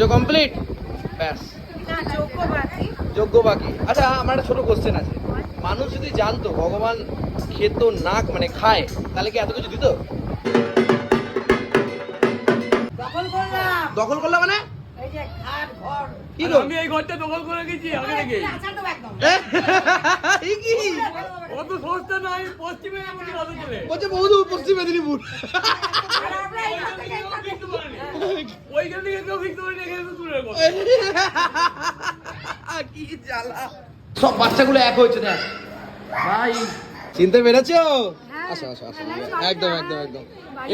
পুজো complete ব্যাস। যোগ্য বাকি। আচ্ছা আমার একটা ছোট কোশ্চেন আছে। মানুষ যদি জানতো ভগবান খেত নাক মানে খায় তাহলে কি এত কিছু দিত? দখল করলাম। দখল মানে? এই যে খাট ঘর। কি গো? আমি এই ঘরটা দখল করে গেছি আগে থেকে। আচার দেবো একদম। এই কি? অত সস্তা পশ্চিমে এমন বলছে পশ্চিম মেদিনীপুর আর আমরা এখান থেকে এখান থেকে- ওইখান থেকে কেউ ভিক্টর করে দূরের কথা। কি জ্বালা। সব বাচ্চাগুলো এক হয়েছে দেখ। ভাই চিনতে পেরেছ? হ্যাঁ, আসো আসো আসো হ্যাঁ, একদম একদম একদম।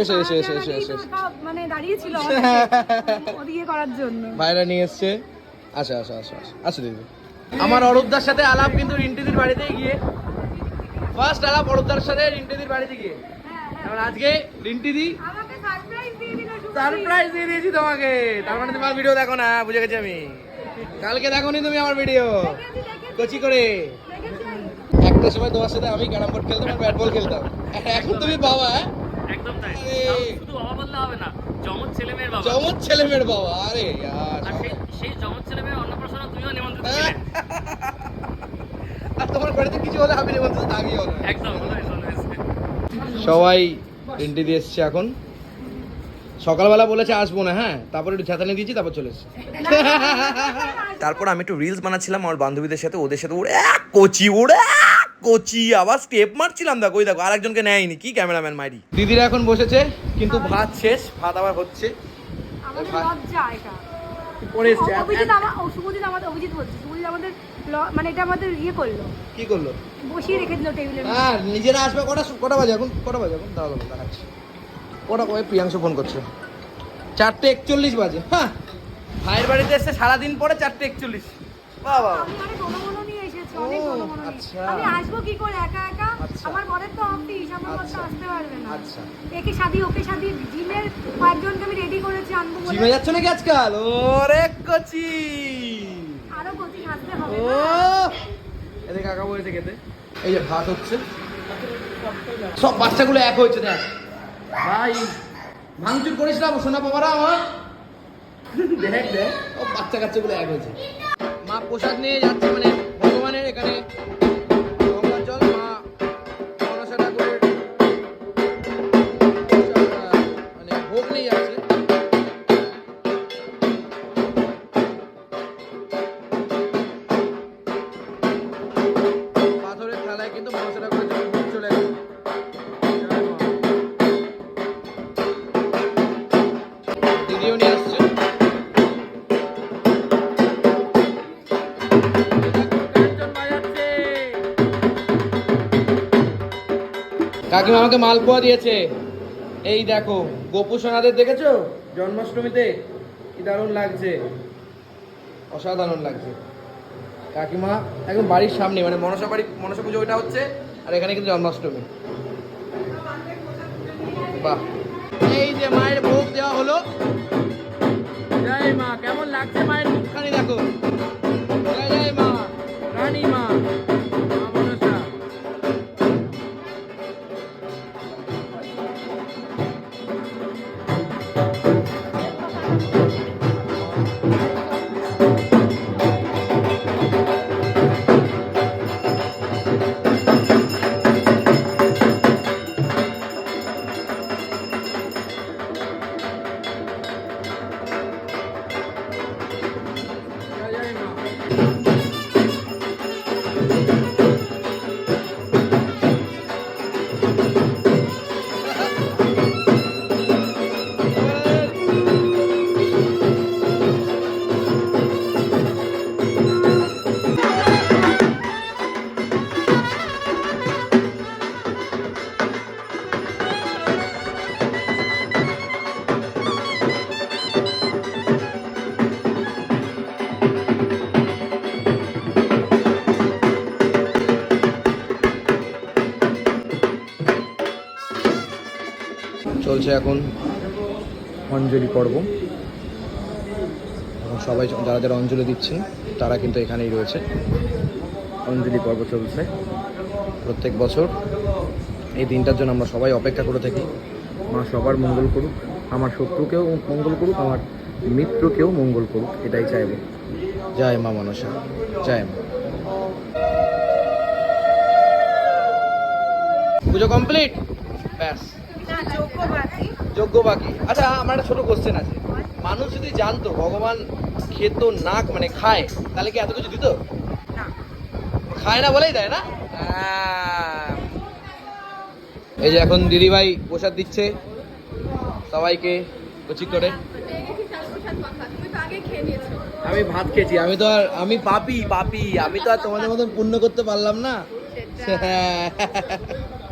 এসো এসো এসো এসো এসো। মানে দাঁড়িয়েছিল ওদিকে করার জন্য। ভাইরা নিয়ে এসছে। আসো আসো আসো আসো। আসো দিদি। আমার অরূপদার সাথে আলাপ কিন্তু রিন্টিদির বাড়িতে গিয়ে। ফার্স্ট আলাপ অরূপদার সাথে রিন্টিদির বাড়িতে গিয়ে। কারণ আজকে রিন্টিদি আমাকে সারপ্রাইজ দিয়ে দিল সারপ্রাইজ দিয়ে দিয়েছি তোমাকে। তার মানে তোমার ভিডিও দেখো না বুঝে গেছি আমি। কালকে দেখো নি তুমি আমার ভিডিও কচি করে। একটা সময় তোমার সাথে আমি ক্যারাম বোর্ড খেলতাম আর ব্যাট বল খেলতাম। এখন তুমি বাবা হ্যাঁ? একদম তাই। শুধু বাবা বললে হবে না জমজ ছেলে মেয়ের বাবা। চমৎ ছেলে মেয়ের বাবা আরে ইয়ার সেই জমজ ছেলে মেয়ের অন্নপ্রাশন তুমিও নিমন্ত্রিত ছিলে। আর তোমার বাড়িতে কিছু হলে আমি নিমন্ত্রণ থাকিও না। একদম. সবাই এন্ট্রি দিয়ে এসছে এখন। সকালবেলা বলেছে আসব না। হ্যাঁ তারপর একটু ছাতানি দিয়েছি তারপর চলে এসছে। তারপর আমি একটু রিলস বানাচ্ছিলাম আমার বান্ধবীদের সাথে ওদের সাথে ওরে কচি ওরে কচি আবার স্টেপ মারছিলাম দেখো ওই দেখো আরেকজনকে নেয়নি কি ক্যামেরাম্যান মাইরি? দিদিরা এখন বসেছে কিন্তু ভাত শেষ ভাত আবার হচ্ছে। পরে এসছে। অভিজিৎ আমার আমাদের অভিজিৎ বলছে শুভজিৎ আমাদের মানে এটা আমাদের ইয়ে করল। কি করল? বসিয়ে রেখে দিল হ্যাঁ নিজেরা আসবে কটা কটা বাজে এখন? কটা বাজে এখন? দাঁড়াল দেখাচ্ছি। কটা ওই প্রিয়াংশু ফোন করছে। চারটে একচল্লিশ বাজে হ্যাঁ। ভাইয়ের বাড়িতে এসে সারাদিন পরে চারটে একচল্লিশ। বাবা। আমি অনেক অনুমোদন নিয়ে এসেছি ও, আচ্ছা। আমি আসব কি করে একা একা? আচ্ছা। আমার বরের তো অফিস আমার বর আচ্ছা। আসতে পারবে না। আচ্ছা। একে শাদি ওকে শাদি জিমের কয়েকজনকে আমি রেডি করেছি আনব বলে। জিমে যাচ্ছ নাকি আজকাল? ওরে কচি। আরও কোচিং আসতে হবে ও। না। এদের কাকা বলেছে খেতে এই যে ভাত হচ্ছে। সব বাচ্চাগুলো এক হয়েছে দেখ। ভাই, ভাঙচুর করিস না, সোনা বাবারা আমার। দেখ দেখ ও বাচ্চা কাচ্চাগুলো এক হয়েছে। মা প্রসাদ নিয়ে যাচ্ছে মানে ভগবানের এখানে কাকিমা আমাকে মালপোয়া দিয়েছে। এই দেখো, গোপু সোনাদের দেখেছ? জন্মাষ্টমীতে কি দারুণ লাগছে। অসাধারণ লাগছে। কাকিমা একদম বাড়ির সামনে মানে মনসা বাড়ি, মনসা পুজো ওইটা হচ্ছে, আর এখানে কিন্তু জন্মাষ্টমী। বাহ। এই যে মায়ের ভোগ দেওয়া হলো। জয় মা কেমন লাগছে মায়ের মুখখানি দেখো? জয় জয় মা রানী মা মা চলছে এখন। অঞ্জলি পর্ব। এখন সবাই যারা যারা অঞ্জলি দিচ্ছেন তারা কিন্তু এখানেই রয়েছে। অঞ্জলি পর্ব চলছে। প্রত্যেক বছর এই দিনটার জন্য আমরা সবাই অপেক্ষা করে থাকি। মা সবার মঙ্গল করুক আমার শত্রুকেও মঙ্গল করুক আমার মিত্রকেও মঙ্গল করুক এটাই চাইব। জয় মা মনসা জয় মা। পুজো কমপ্লিট? ব্যাস। যোগ্য বাকি আচ্ছা আমার একটা ছোট কোশ্চেন আছে। মানুষ যদি জানতো ভগবান খেত না মানে খায় তাহলে কি এত কিছু দিত? খায় না বলেই দেয় না। এই যে এখন দিদিভাই প্রসাদ দিচ্ছে সবাইকে কচি করে। আমি ভাত খেয়েছি আমি তো আর আমি পাপি পাপি। আমি তো আর তোমাদের মতন পূর্ণ করতে পারলাম না।